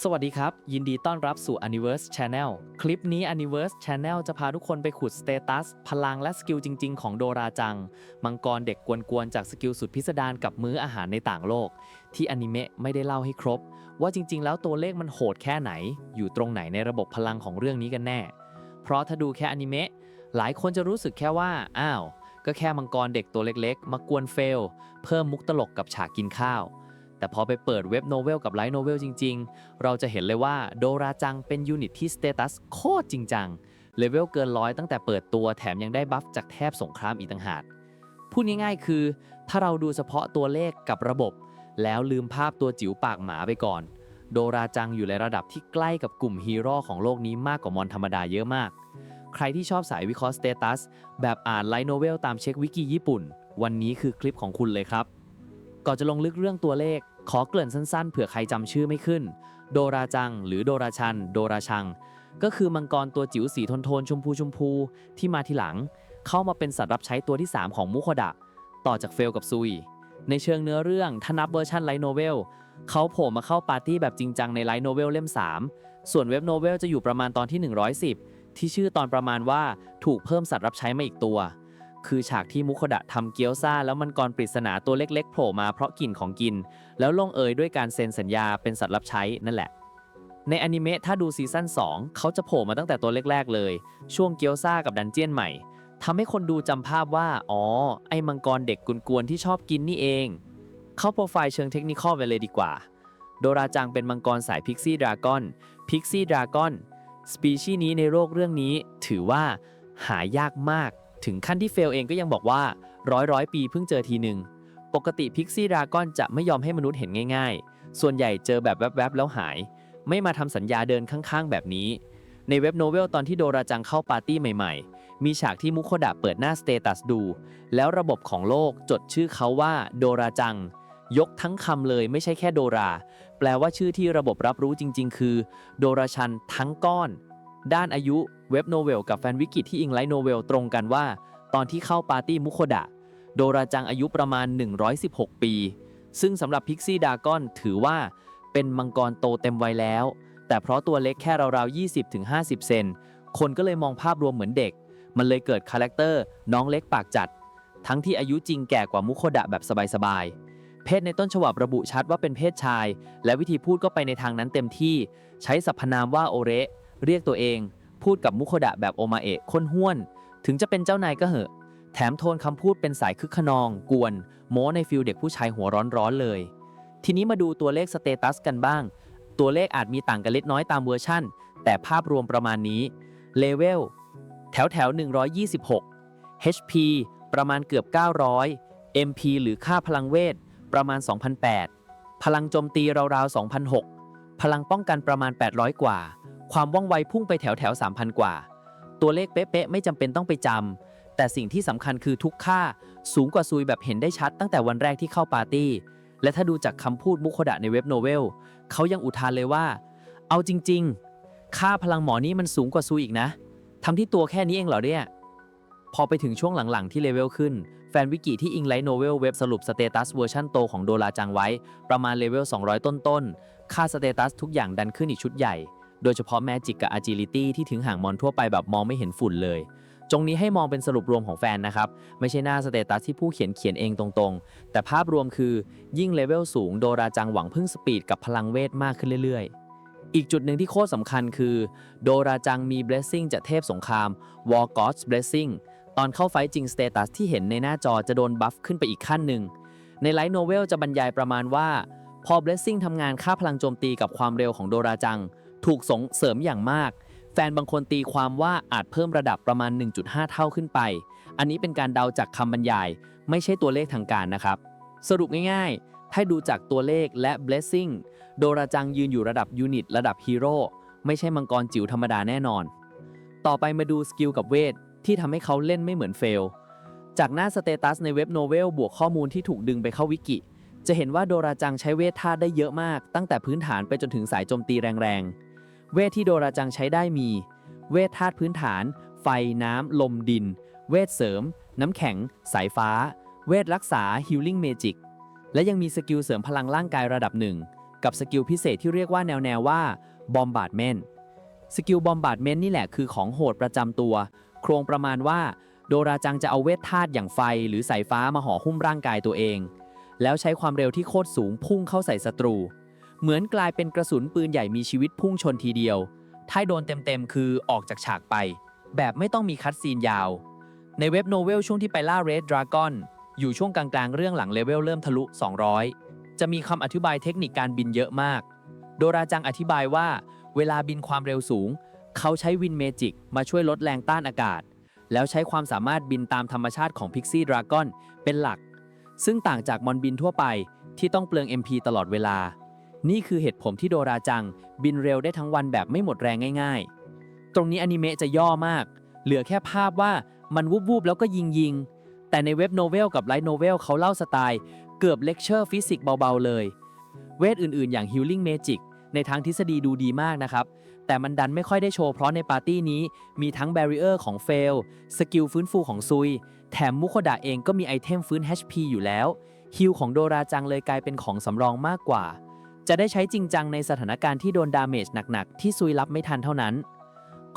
สวัสดีครับ ยินดีต้อนรับสู่ Universe Channel คลิปนี้ Universe Channel จะพาทุกคนไปขุดสเตตัสพลังและสกิลจริง ๆ ของโดราจัง มังกรเด็กกวนๆ จากสกิลสุดพิสดารกับมื้ออาหารในต่างโลก ที่อนิเมะไม่ได้เล่าให้ครบ ว่าจริง ๆ แล้วตัวเลขมันโหดแค่ไหน อยู่ตรงไหนในระบบพลังของเรื่องนี้กันแน่ เพราะถ้าดูแค่อนิเมะหลายคนจะรู้สึกแค่ว่าอ้าวก็แค่มังกรเด็กตัวเล็ก ๆ มากวนเฟล เพิ่มมุกตลกกับฉากกินข้าว แต่พอไปเปิดเว็บโนเวลกับไลท์โนเวลจริง ๆ เราจะเห็นเลยว่าโดราจังเป็นยูนิตที่สเตตัสโคตรจริงจังเลเวลเกินร้อยตั้งแต่เปิดตัวแถมยังได้บัฟจากแทบสงครามอีกต่างหากพูดง่ายๆคือ ถ้าเราดูเฉพาะตัวเลขกับระบบ แล้วลืมภาพตัวจิ๋วปากหมาไปก่อน โดราจังอยู่ในระดับที่ใกล้กับกลุ่มฮีโร่ของโลกนี้มากกว่ามอนธรรมดาเยอะมาก ใครที่ชอบสายวิเคราะห์สเตตัสแบบอ่านไลท์โนเวลตามเช็ควิกิญี่ปุ่น วันนี้คือคลิปของคุณเลยครับ ก่อนจะลงลึกเรื่องตัวเลข ขอเกริ่นสั้นๆ เผื่อใครจำชื่อไม่ขึ้น โดราจัง หรือโดราชัน โดราชัง ก็คือมังกรตัวจิ๋วสีโทนชมพูชมพูที่มาทีหลัง เข้ามาเป็นสัตว์รับใช้ตัวที่ 3 ของมุคดะ ต่อจากเฟลกับซุย ในเชิงเนื้อเรื่องถ้านับเวอร์ชันไลท์โนเวลเขาโผล่มาเข้าปาร์ตี้แบบจริงจังในไลท์โนเวลเล่ม 3 ส่วนเว็บโนเวลจะอยู่ประมาณตอนที่ 110 ที่ชื่อตอนประมาณว่าถูกเพิ่มสัตว์รับใช้มาอีกตัว คือฉากที่มุคดะทำเกี๊ยวซ่าแล้วมันกรปริศนาตัวเล็กๆโผล่มาเพราะกลิ่นของกิน แล้วลงเอยด้วยการเซ็นสัญญาเป็นสัตว์รับใช้นั่นแหละ ในอนิเมะถ้าดูซีซั่น2 เขาจะโผล่มาตั้งแต่ตัวแรกๆเลย ช่วงเกี๊ยวซ่ากับดันเจียนใหม่ทำให้คนดูจำภาพว่า อ๋อ ไอ้มังกรเด็กกวนๆที่ชอบกินนี่เอง เข้าโปรไฟล์เชิงเทคนิคอลไปเลยดีกว่า โดราจังเป็นมังกรสายพิกซี่ดราก้อนพิกซี่ดราก้อนสปีชีส์นี้ในโลกเรื่องนี้ถือว่าหายากมาก ถึงขั้นที่เฟลเองก็ยังบอกว่าร้อยร้อยปีเพิ่งเจอทีหนึ่งปกติพิกซี่ดราก้อนจะไม่ยอมให้มนุษย์เห็นง่ายๆ ส่วนใหญ่เจอแบบแวบๆแล้วหาย ไม่มาทำสัญญาเดินข้างๆ แบบนี้ ในเว็บโนเวลตอนที่โดราจังเข้าปาร์ตี้ใหม่ๆ มีฉากที่มุโคดะเปิดหน้าสเตตัสดู แล้วระบบของโลกจดชื่อเขาว่าโดราจัง ยกทั้งคำเลยไม่ใช่แค่โดรา แปลว่าชื่อที่ระบบรับรู้จริง ๆ คือ โดราชันทั้งก้อน ด้านอายุเว็บโนเวลกับแฟนวิกิที่อิงไลท์โนเวลตรงกันว่า ตอนที่เข้าปาร์ตี้มุโคดะ โดราจังอายุประมาณ 116 ปี ซึ่งสำหรับพิกซี่ดากอนถือว่าเป็นมังกรโตเต็มวัยแล้ว แต่เพราะตัวเล็กแค่ราวๆ 20-50 เซน คนก็เลยมองภาพรวมเหมือนเด็ก มันเลยเกิดคาแรคเตอร์น้องเล็กปากจัด ทั้งที่อายุจริงแก่กว่ามุโคดะแบบสบายๆเพศในต้นฉบับระบุชัดว่าเป็นเพศชาย และวิธีพูดก็ไปในทางนั้นเต็มที่ ใช้สรรพนามว่าโอเระ เรียกตัวเอง พูดกับมุโคดะแบบโอมาเอะค้นห้วน ถึงจะเป็นเจ้านายก็เหอะ แถมโทนคำพูดเป็นสายคึกขนอง กวน โม้ในฟิลเด็กผู้ชายหัวร้อนๆเลย ทีนี้มาดูตัวเลขสเตตัสกันบ้าง ตัวเลขอาจมีต่างกันเล็กน้อยตามเวอร์ชั่น แต่ภาพรวมประมาณนี้เลเวลแถวแถว126 HP ประมาณเกือบ 900 MP หรือค่าพลังเวท ประมาณ 2,008พลังโจมตีราวๆ2,006พลังป้องกันประมาณ 800 กว่า ความว่องไวพุ่งไปแถวแถวๆ3,000กว่า ตัวเลขเป๊ะๆไม่จำเป็นต้องไปจำแต่สิ่งที่สำคัญคือทุกค่า สูงกว่าซุยแบบเห็นได้ชัดตั้งแต่วันแรกที่เข้าปาร์ตี้ และถ้าดูจากคำพูดมุโคดะในเว็บโนเวลเขายังอุทานเลยว่า เอาจริง ๆ ค่าพลังหมอนี่มันสูงกว่าซุยอีกนะทำที่ตัวแค่นี้เองเหรอเนี่ยพอไปถึงช่วงหลังๆที่เลเวลขึ้น แฟนวิกิที่อิงไลท์โนเวลเว็บสรุปสเตตัสเวอร์ชันโตของโดราจังไว้ ประมาณเลเวล 200 ต้นๆ ค่าสเตตัสทุกอย่างดันขึ้นอีกชุดใหญ่ โดยเฉพาะแมจิกกับ Agility ที่ถึงห่างมอนทั่วไปแบบมองไม่เห็นฝุ่นเลย จงนี้ให้มองเป็นสรุปรวมของแฟนนะครับ ไม่ใช่หน้าสเตตัสที่ผู้เขียนเขียนเองตรงๆ แต่ภาพรวมคือยิ่งเลเวลสูงโดราจังหวังพึ่งสปีดกับพลังเวทมากขึ้นเรื่อยๆอีกจุดหนึ่งที่โคตรสำคัญคือ โดราจังมี blessing จากเทพสงคราม War God's blessing ตอนเข้าไฟจริงสเตตัสที่เห็นในหน้าจอจะโดนบัฟขึ้นไปอีกขั้นหนึ่ง ในไลท์โนเวลจะบรรยายประมาณว่า พอ blessing ทำงานค่าพลังโจมตีกับความเร็วของโดราจัง ถูกส่งเสริมอย่างมาก แฟนบางคนตีความว่าอาจเพิ่มระดับประมาณ 1.5 เท่าขึ้นไป อันนี้เป็นการเดาจากคำบรรยาย ไม่ใช่ตัวเลขทางการนะครับ สรุปง่ายๆ ถ้าดูจากตัวเลขและ blessing โดราจังยืนอยู่ระดับยูนิตระดับฮีโร่ไม่ใช่มังกรจิ๋วธรรมดาแน่นอน ต่อไปมาดูสกิลกับเวทที่ทำให้เขาเล่นไม่เหมือนเฟล จากหน้าสเตตัสในเว็บโนเวลบวกข้อมูลที่ถูกดึงไปเข้าวิกิ จะเห็นว่าโดราจังใช้เวทธาตุได้เยอะมาก ตั้งแต่พื้นฐานไปจนถึงสายโจมตีแรงๆ เวทที่โดราจังใช้ได้มี เวทธาตุพื้นฐาน ไฟน้ำ ลมดิน เวทเสริม น้ำแข็ง สายฟ้า เวทรักษา Healing Magic และยังมีสกิลเสริมพลังร่างกายระดับหนึ่ง กับสกิลพิเศษที่เรียกว่าแนวแนวว่าบอมบาร์ดเมนสกิลบอมบาร์ดเมนนี่แหละคือของโหดประจำตัว โครงประมาณว่า โดราจังจะเอาเวทธาตุอย่างไฟหรือสายฟ้ามาห่อหุ้มร่างกายตัวเอง แล้วใช้ความเร็วที่โคตรสูงพุ่งเข้าใส่ศัตรู เหมือนกลายเป็นกระสุนปืนใหญ่มีชีวิตพุ่งชนทีเดียว ถ้าโดนเต็มๆ คือออกจากฉากไป แบบไม่ต้องมีคัดซีนยาว ในเว็บโนเวลช่วงที่ไปล่า Red Dragon อยู่ช่วงกลางๆ เรื่องหลังเลเวลเริ่มทะลุ 200 จะมีคำอธิบายเทคนิคการบินเยอะมาก โดราจังอธิบายว่า เวลาบินความเร็วสูง เขาใช้วินเมจิกมาช่วยลดแรงต้านอากาศ แล้วใช้ความสามารถบินตามธรรมชาติของพิกซี่ดราก้อนเป็นหลัก ซึ่งต่างจากมอนบินทั่วไปที่ต้องเปลือง MP ตลอดเวลา นี่คือเหตุผลที่โดราจัง บินเร็วได้ทั้งวันแบบไม่หมดแรงง่าย ๆ ตรงนี้อนิเมะจะย่อมาก เหลือแค่ภาพว่ามันวูบๆแล้วก็ยิงยิงๆแต่ในเว็บโนเวลกับไลท์โนเวลเขาเล่าสไตล์ เกือบเลคเชอร์ฟิสิกส์เบา ๆ เลย เวทอื่นๆ อย่าง Healing Magic ในทางทฤษฎีดูดีมากนะครับ แต่มันดันไม่ค่อยได้โชว์เพราะในปาร์ตี้นี้มีทั้ง b บร i เออร์ของเฟล สกิลฟื้นฟูของซุย แถมมุโคดะเองก็มีไอเทมฟื้น HP อยู่แล้วฮิลของโดราจังเลยกลายเป็นของสำรองมากกว่า จะได้ใช้จริงจังในสถานการณ์ที่โดนดาเมจหนักๆ ที่ซุยรับไม่ทันเท่านั้น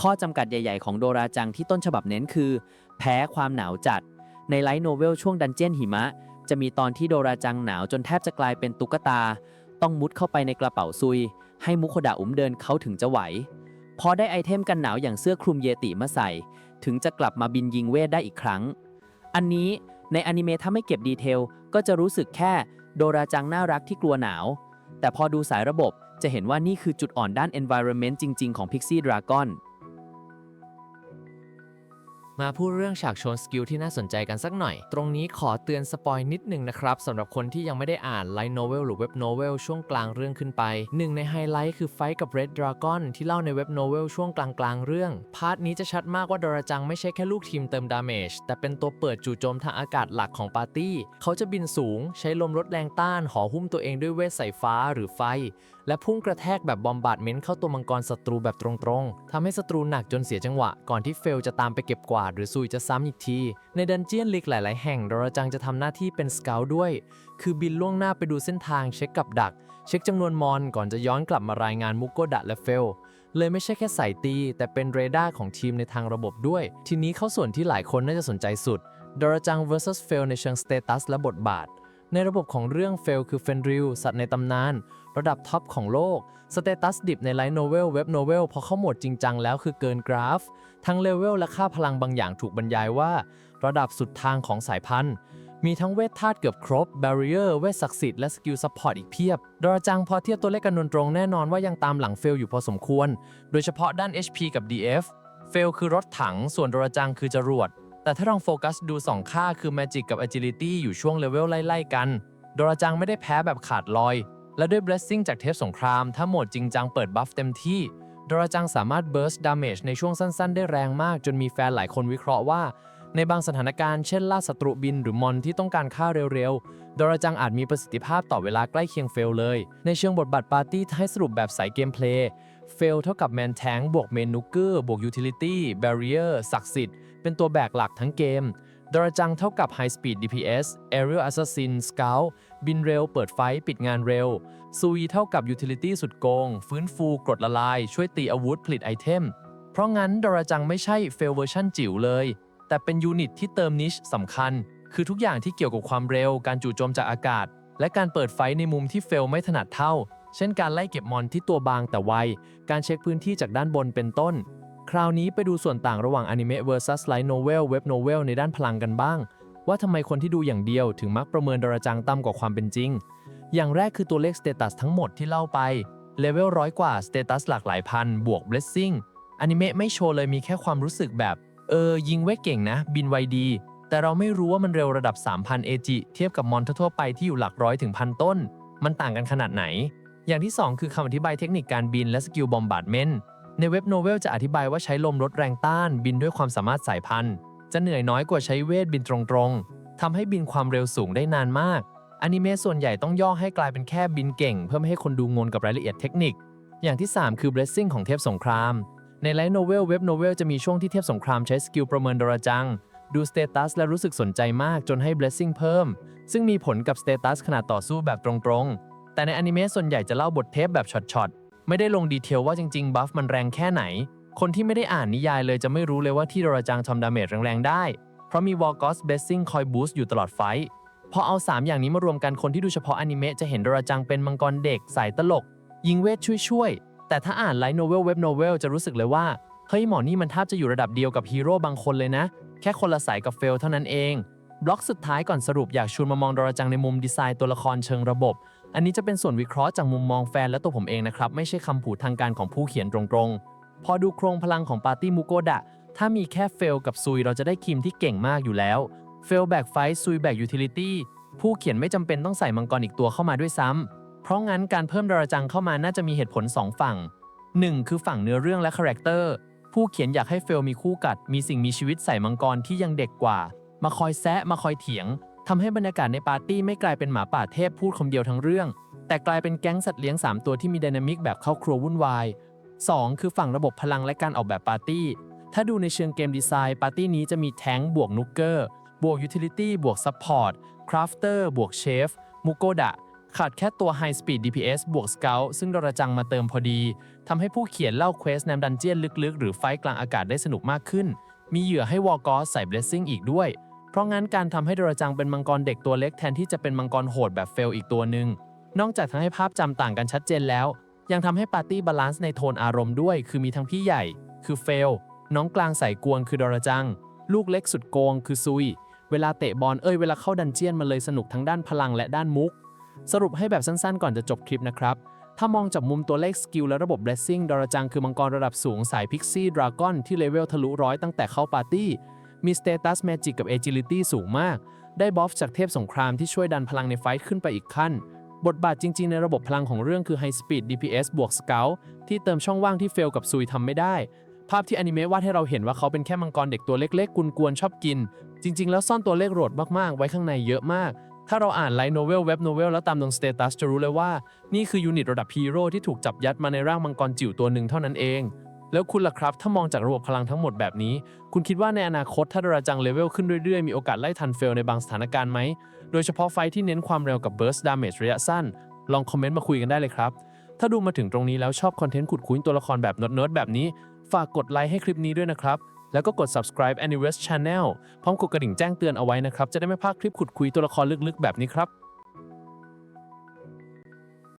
ข้อจำกัดใหญ่ๆ ของโดราจังที่ต้นฉบับเน้นคือ แพ้ความหนาวจัด ในไลท์โนเวลช่วงดันเจียนหิมะ จะมีตอนที่โดราจังหนาวจนแทบจะกลายเป็นตุ๊กตา ต้องมุดเข้าไปในกระเป๋าซุย ให้มุโคดะอุ้มเดินเขาถึงจะไหว พอได้ไอเทมกันหนาวอย่างเสื้อคลุมเยติมาใส่ ถึงจะกลับมาบินยิงเวทได้อีกครั้ง อันนี้ในอนิเมะถ้าไม่เก็บดีเทลก็จะรู้สึกแค่โดราจังน่ารักที่กลัวหนาว แต่พอดูสายระบบจะเห็นว่านี่คือจุดอ่อนด้าน environment จริง ๆ ของ Pixie Dragon มาพูดเรื่องฉากโชว์สกิลที่น่าสนใจกันสักหน่อย ตรงนี้ขอเตือนสปอยนิดหนึ่งนะครับสำหรับคนที่ยังไม่ได้อ่านไลท์โนเวลหรือเว็บโนเวลช่วงกลางเรื่องขึ้นไป หนึ่งในไฮไลท์คือไฟกับ Red Dragon ที่เล่าในเว็บโนเวลช่วงกลางๆเรื่อง พาร์ทนี้จะชัดมากว่าดราจังไม่ใช่แค่ลูกทีมเติมดาเมจแต่เป็นตัวเปิดจู่โจมทางอากาศหลักของปาร์ตี้ เขาจะบินสูง ใช้ลมลดแรงต้านห่อหุ้มตัวเองด้วยเวทสายฟ้าหรือไฟ และพุ่งกระแทกแบบบอมบาร์ดเมนต์เข้าตัวมังกรศัตรูแบบตรงๆทำให้ศัตรูหนักจนเสียจังหวะก่อนที่เฟลจะตามไปเก็บกวาดหรือซุยจะซ้ำอีกที ในดันเจียนลีกหลาย ๆ แห่งดราจังจะทำหน้าที่เป็นสเกลด้วย คือบินล่วงหน้าไปดูเส้นทางเช็คกับดัก เช็คจำนวนมอนก่อนจะย้อนกลับมารายงานมุกโกดะและเฟลเลยไม่ใช่แค่สายตี แต่เป็นเรดาร์ของทีมในทางระบบด้วย ทีนี้เข้าส่วนที่หลายคนน่าจะสนใจสุดดราจัง vs เฟลในเชิงสเตตัสและบทบาท ในระบบของเรื่องเฟลคือเฟนริลสัตว์ในตำนาน ระดับท็อปของโลกสเตตัสดิบในไลท์โนเวลเว็บโนเวลพอเข้าโหมดจริงจังแล้วคือเกินกราฟ ทั้งเลเวลและค่าพลังบางอย่างถูกบรรยายว่า ระดับสุดทางของสายพันธุ์ มีทั้งเวทธาตุเกือบครบ b บ r ร i เออร์เวทศักดิ์สิทธิ์และสกิลซัพพอร์ตอีกเพียบ ดราจังพอเทียบตัวเลขกันตรงแน่นอนว่ายังตามหลังเฟลอยู่พอสมควร โดยเฉพาะด้าน HP กับ DF เฟลคือรถถัง ส่วนดราจังคือจรวด แต่ถ้าลองโฟกัสดู 2 ค่าคือ Magic กับ Agility อยู่ช่วงเลเวลไล่ๆกันดราจังไม่ได้แพ้แบบขาดลอย และด้วย Blessing จากเทปสงคราม ถ้าโหมดจริงจังเปิดบัฟเต็มที่ ดราจังสามารถ burst damage ในช่วงสั้นๆ ได้แรงมากจนมีแฟนหลายคนวิเคราะห์ว่า ในบางสถานการณ์เช่นล่าศัตรูบินหรือมอนที่ต้องการฆ่าเร็วๆ ดราจังอาจมีประสิทธิภาพต่อเวลาใกล้เคียงเฟลเลย ในเชิงบทบาทปาร์ตี้ให้สรุปแบบสายเกมเพลย์เฟลเท่ากับแมนแทงบวกเมนนูเกอร์บวกยูทิลิตี้แบรีเออร์ศักดิ์สิทธิ์เป็นตัวแบกหลักทั้งเกม ดราจังเท่ากับ High Speed DPS Aerial Assassin Scout บินเร็วเปิดไฟปิดงานเร็วซูยเท่ากับ Utility สุดโกง ฟื้นฟูกรดละลาย ช่วยตีอาวุธผลิตไอเทม เพราะงั้นดราจังไม่ใช่เฟลเวอร์ชันจิ๋วเลย แต่เป็นยูนิตที่เติมนิชสำคัญ คือทุกอย่างที่เกี่ยวกับความเร็ว การจู่โจมจากอากาศ และการเปิดไฟในมุมที่เฟลไม่ถนัดเท่า เช่นการไล่เก็บมอนที่ตัวบางแต่ไว การเช็คพื้นที่จากด้านบนเป็นต้น ราวนี้ไปดูส่วนต่างระหว่างอนิเมะ versus light novel เว็บ novel ในด้านพลังกันบ้าง ว่าทำไมคนที่ดูอย่างเดียวถึงมักประเมินดราจังต่ำกว่าความเป็นจริง อย่างแรกคือตัวเลขสเตตัสทั้งหมดที่เล่าไปเลเวลร้อยกว่าสเตตัสหลากหลายพัน บวก blessing อนิเมะไม่โชว์เลยมีแค่ความรู้สึกแบบ เออ ยิงเวทเก่งนะ บินไวดี แต่เราไม่รู้ว่ามันเร็วระดับ 3,000 AG เทียบกับมอนทั่วไปที่อยู่หลักร้อยถึงพันต้น มันต่างกันขนาดไหน อย่างที่ 2 คือคำอธิบายเทคนิคการบินและสกิลบอมบาร์ดเมน ในเว็บโนเวลจะอธิบายว่าใช้ลมลดแรงต้านบินด้วยความสามารถสายพันธุ์ จะเหนื่อยน้อยกว่าใช้เวทบินตรงๆทำให้บินความเร็วสูงได้นานมากอนิเมะส่วนใหญ่ต้องย่อให้กลายเป็นแค่บินเก่ง เพื่อไม่ให้คนดูงงกับรายละเอียดเทคนิค อย่างที่ 3 คือ blessing ของเทพสงคราม ในไลท์โนเวลเว็บโนเวลจะมีช่วงที่เทพสงครามใช้สกิลประเมินดราจัง ดูสเตตัสและรู้สึกสนใจมากจนให้ blessing เพิ่ม ซึ่งมีผลกับสเตตัสขณะต่อสู้แบบตรงๆ แต่ในอนิเมะส่วนใหญ่จะเล่าบทเทปแบบช็อตๆ ไม่ได้ลงดีเทลว่าจริงๆ บัฟมันแรงแค่ไหน คนที่ไม่ได้อ่านนิยายเลยจะไม่รู้เลยว่าที่ดราจังทำดาเมจแรงๆ ได้ เพราะมีวอลกอสเบสซิ่งคอยบูสต์อยู่ตลอดไฟท์พอเอา 3 อย่างนี้มารวมกันคนที่ดูเฉพาะอนิเมะจะเห็นดราจังเป็นมังกรเด็กสายตลก ยิงเวทช่วยๆ แต่ถ้าอ่านไลท์โนเวลเว็บโนเวลจะรู้สึกเลยว่า เฮ้ยหมอนี่มันแทบจะอยู่ระดับเดียวกับฮีโร่บางคนเลยนะ แค่คนละสายกับเฟลเท่านั้นเอง บล็อกสุดท้ายก่อนสรุปอยากชวนมามองดราจังในมุมดีไซน์ตัวละครเชิงระบบ อันนี้จะเป็นส่วนวิเคราะห์จากมุมมองแฟนและตัวผมเองนะครับ ไม่ใช่คำผูดทางการของผู้เขียนตรงๆ พอดูโครงพลังของปาร์ตี้มุโกดะ ถ้ามีแค่เฟลกับซุยเราจะได้คิมที่เก่งมากอยู่แล้ว เฟลแบกไฟซุยแบกยูทิลิตี้ผู้เขียนไม่จำเป็นต้องใส่มังกรอีกตัวเข้ามาด้วยซ้ำเพราะงั้นการเพิ่มดาราจังเข้ามาน่าจะมีเหตุผล 2 ฝั่ง 1 คือฝั่งเนื้อเรื่องและคาแรคเตอร์ผู้เขียนอยากให้เฟลมีคู่กัด มีสิ่งมีชีวิตใส่มังกรที่ยังเด็กกว่า มาคอยแซะมาคอยเถียง ทำให้บรรยากาศในปาร์ตี้ไม่กลายเป็นหมาป่าเทพพูดคำเดียวทั้งเรื่อง แต่กลายเป็นแก๊งสัตว์เลี้ยง 3 ตัวที่มีไดนามิกแบบเข้าครัววุ่นวาย 2 คือฝั่งระบบพลังและการออกแบบปาร์ตี้ ถ้าดูในเชิงเกมดีไซน์ ปาร์ตี้นี้จะมีแท้งบวกนุกเกอร์บวกยูทิลิตี้บวกซัพพอร์ตคราฟเตอร์บวกเชฟมุโกดะขาดแค่ตัว High Speed DPS บวก Scout ซึ่งดราจังมาเติมพอดี ทำให้ผู้เขียนเล่าเควสแนมดันเจียนลึกๆ หรือไฟกลางอากาศได้สนุกมากขึ้น มีเหยื่อให้วอลกอสใส่ Blessing อีกด้วย เพราะงั้นการทำให้ดราจังเป็นมังกรเด็กตัวเล็กแทนที่จะเป็นมังกรโหดแบบเฟลอีกตัวหนึ่งนอกจากทำให้ภาพจำต่างกันชัดเจนแล้ว ยังทำให้ปาร์ตี้บาลานซ์ในโทนอารมณ์ด้วย คือมีทั้งพี่ใหญ่ คือเฟลน้องกลางใส่กวนคือดราจัง ลูกเล็กสุดโกงคือซุย เวลาเตะบอลเอ้ยเวลาเข้าดันเจียนมันเลยสนุกทั้งด้านพลังและด้านมุก สรุปให้แบบสั้นๆ ก่อนจะจบคลิปนะครับถ้ามองจากมุมตัวเลขสกิลและระบบ blessing ดราจังคือมังกรระดับสูงสายพิกซี่ดราก้อนที่เลเวลทะลุร้อยตั้งแต่เข้าปาร์ตี้ มีสเตตัส Magic กับ Agility สูงมาก ได้บอฟจากเทพสงครามที่ช่วยดันพลังในไฟท์ขึ้นไปอีกขั้น บทบาทจริง ๆ ในระบบพลังของเรื่องคือ High Speed DPS บวก Scout ที่เติมช่องว่างที่เฟลกับซุยทำไม่ได้ ภาพที่อนิเมะวาดให้เราเห็นว่าเขาเป็นแค่มังกรเด็กตัวเล็กๆ กุนๆชอบกิน จริง ๆ แล้วซ่อนตัวเลขโหดมากๆ ไว้ข้างในเยอะมาก ถ้าเราอ่านไลท์โนเวลเว็บโนเวลแล้วตามตรงสเตตัสจะรู้เลยว่า นี่คือยูนิตระดับฮีโร่ที่ถูกจับยัดมาในร่างมังกรจิ๋วตัวหนึ่งเท่านั้นเอง แล้วคุณล่ะครับ ถ้ามองจากระบบพลังทั้งหมดแบบนี้ คุณคิดว่าในอนาคตถ้าดราจังเลเวลขึ้นเรื่อยๆ มีโอกาสไล่ทันเฟลในบางสถานการณ์ไหม โดยเฉพาะไฟที่เน้นความเร็วกับ burst damage ระยะสั้น ลองคอมเมนต์มาคุยกันได้เลยครับ ถ้าดูมาถึงตรงนี้แล้วชอบคอนเทนต์ขุดคุ้ยตัวละครแบบเนิร์ดแบบนี้ ฝากกดไลค์ให้คลิปนี้ด้วยนะครับ แล้วก็กด subscribe Anyverse Channel พร้อมกดกระดิ่งแจ้งเตือนเอาไว้นะครับ จะได้ไม่พลาดคลิปขุดคุยตัวละครลึกๆ แบบนี้ครับ